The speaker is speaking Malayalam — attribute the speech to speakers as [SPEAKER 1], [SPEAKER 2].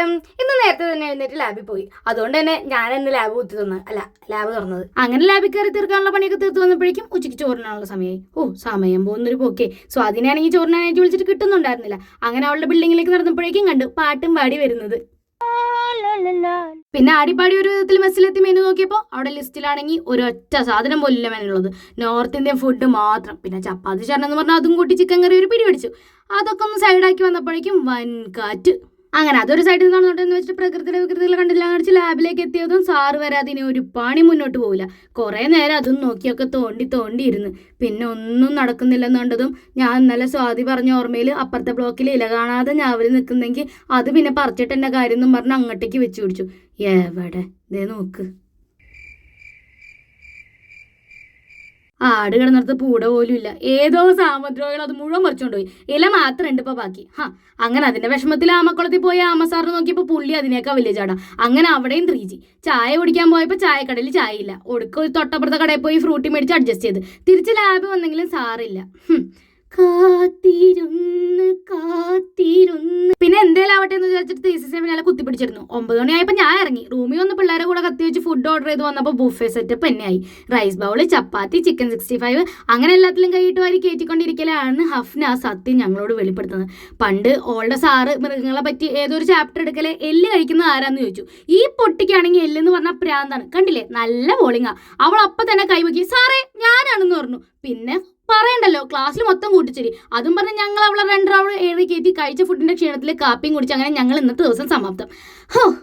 [SPEAKER 1] നമസ്കാരം ഇന്ന് നേരത്തെ തന്നെ എഴുന്നേറ്റ് ലാബിൽ പോയി. അതുകൊണ്ട് തന്നെ ഞാൻ ഇന്ന് ലാബ് കുത്തി തന്നു. അല്ല ലാബ് തുറന്നത്. അങ്ങനെ ലാബിൽ കയറി തീർക്കാനുള്ള പണിയൊക്കെ തീർത്ത് വന്നപ്പോഴേക്കും ഉച്ചയ്ക്ക് ചോറിനാനുള്ള സമയമായി ഓ സമയം പോകുന്നൊരു പോക്കെ. സോ അതിനാണെങ്കിൽ ചോറിനായിട്ട് വിളിച്ചിട്ട് കിട്ടുന്നുണ്ടായിരുന്നില്ല. അങ്ങനെ അവളുടെ ബിൽഡിങ്ങിലേക്ക് നടന്നപ്പോഴേക്കും കണ്ടു പാട്ടും പാടി വരുന്നത്. പിന്നെ ആടിപ്പാടി ഒരു വിധത്തിൽ മെസ്സിലെത്തി മെനു നോക്കിയപ്പോൾ അവിടെ ലിസ്റ്റിലാണെങ്കിൽ ഒരൊറ്റ സാധനം പോലില്ല മെനുള്ളത് നോർത്ത് ഇന്ത്യൻ ഫുഡ് മാത്രം. പിന്നെ ചപ്പാത്തി ചരണം എന്ന് പറഞ്ഞാൽ അതും കൂട്ടി ചിക്കൻ കറി ഒരു പിടി പിടിച്ചു അതൊക്കെ ഒന്ന് സൈഡാക്കി വന്നപ്പോഴേക്കും വൻ കാറ്റ് അങ്ങനെ അതൊരു സൈഡിൽ നിന്ന് നടന്നോട്ടെന്ന് വെച്ചിട്ട് പ്രകൃതിയുടെ വികൃതികൾ കണ്ടില്ല കാണിച്ച് ലാബിലേക്ക് എത്തിയതും സാറ് വരാതെ ഇനി ഒരു പണി മുന്നോട്ട് പോവില്ല. കുറേ നേരം അതും നോക്കിയൊക്കെ തോണ്ടി തോണ്ടി ഇരുന്ന്. പിന്നെ ഒന്നും നടക്കുന്നില്ലെന്ന് കണ്ടതും ഞാൻ ഇന്നലെ സ്വാതി പറഞ്ഞ ഓർമ്മയിൽ അപ്പുറത്തെ ബ്ലോക്കിൽ ഇല കാണാതെ ഞാൻ ഞാവൽ നിൽക്കുന്നെങ്കിൽ അത് പിന്നെ പറിച്ചിട്ട് എന്റെ കാര്യം എന്നും പറഞ്ഞ് അങ്ങോട്ടേക്ക് വെച്ച് പിടിച്ചു. എവിടെ? ദേ നോക്ക്. ആട് കിടന്നിടത്ത് പൂട പോലും ഇല്ല. ഏതോ സാമദ്രോഹികൾ അത് മുഴുവൻ പറിച്ചുകൊണ്ടുപോയി ഇല മാത്രം ഉണ്ട് ഇപ്പൊ ബാക്കി. ഹാ അങ്ങനെ അതിന്റെ വിഷമത്തിൽ ആമക്കുളത്തിൽ പോയി ആമസാറിന് നോക്കിയപ്പോൾ പുള്ളി അതിനേക്കാ വലിയ ചാടാ. അങ്ങനെ അവിടെയും ത്രീ ജി ചായ കുടിക്കാൻ പോയപ്പോൾ ചായക്കടയിൽ ചായ ഇല്ല. ഒടുക്ക ഒരു തൊട്ടപ്പുറത്തെ കടയിൽ പോയി ഫ്രൂട്ടി മേടിച്ച് അഡ്ജസ്റ്റ് ചെയ്ത്. തിരിച്ച് ലാബ് വന്നെങ്കിലും സാറില്ല. കാത്തിരുന്ന് കാത്തിരുന്ന്. പിന്നെ എന്തേലും ആവട്ടെ എന്ന് വിചാരിച്ചിട്ട് തീസിന്റെ പിന്നാലെ കുത്തിപ്പിടിച്ചിരുന്നു ഒമ്പത് മണിയായപ്പോൾ ഞാൻ ഇറങ്ങി. റൂമിൽ വന്ന് പിള്ളേരെ കൂടെ കത്തി വെച്ച് ഫുഡ് ഓർഡർ ചെയ്ത് വന്നപ്പോൾ ബുഫേ സെറ്റപ്പ് തന്നെയായി. Rice bowl chapati chicken sixty five അങ്ങനെ എല്ലാത്തിലും കൈയിട്ട് വാരി കയറ്റിക്കൊണ്ടിരിക്കലാണ് ഹഫ്ന സത്യം ഞങ്ങളോട് വെളിപ്പെടുത്തുന്നത്. പണ്ട് ഓളുടെ സാറ് മൃഗങ്ങളെ പറ്റി ഏതൊരു ചാപ്റ്റർ എടുക്കലേ എല്ല് കഴിക്കുന്നത് ആരാന്ന് ചോദിച്ചു. ഈ പൊട്ടിക്കാണെങ്കിൽ എല്ലെന്ന് പറഞ്ഞാൽ പ്രാന്താണ്. കണ്ടില്ലേ? നല്ല ബോളിങ്ങാ അവൾ അപ്പം തന്നെ കൈവക്കി സാറേ ഞാനാണെന്ന് പറഞ്ഞു. പിന്നെ ക്ലാസ്സിൽ മൊത്തം കൂട്ടിച്ചിരി. അതും പറഞ്ഞ് ഞങ്ങൾ അവളെ രണ്ട് റൗണ്ട് ഏറി കയറ്റി കഴിച്ച ഫുഡിന്റെ ക്ഷീണത്തിൽ കാപ്പിയും കുടിച്ച് അങ്ങനെ ഞങ്ങൾ ഇന്നത്തെ ദിവസം സമാപ്തം. ഹോ.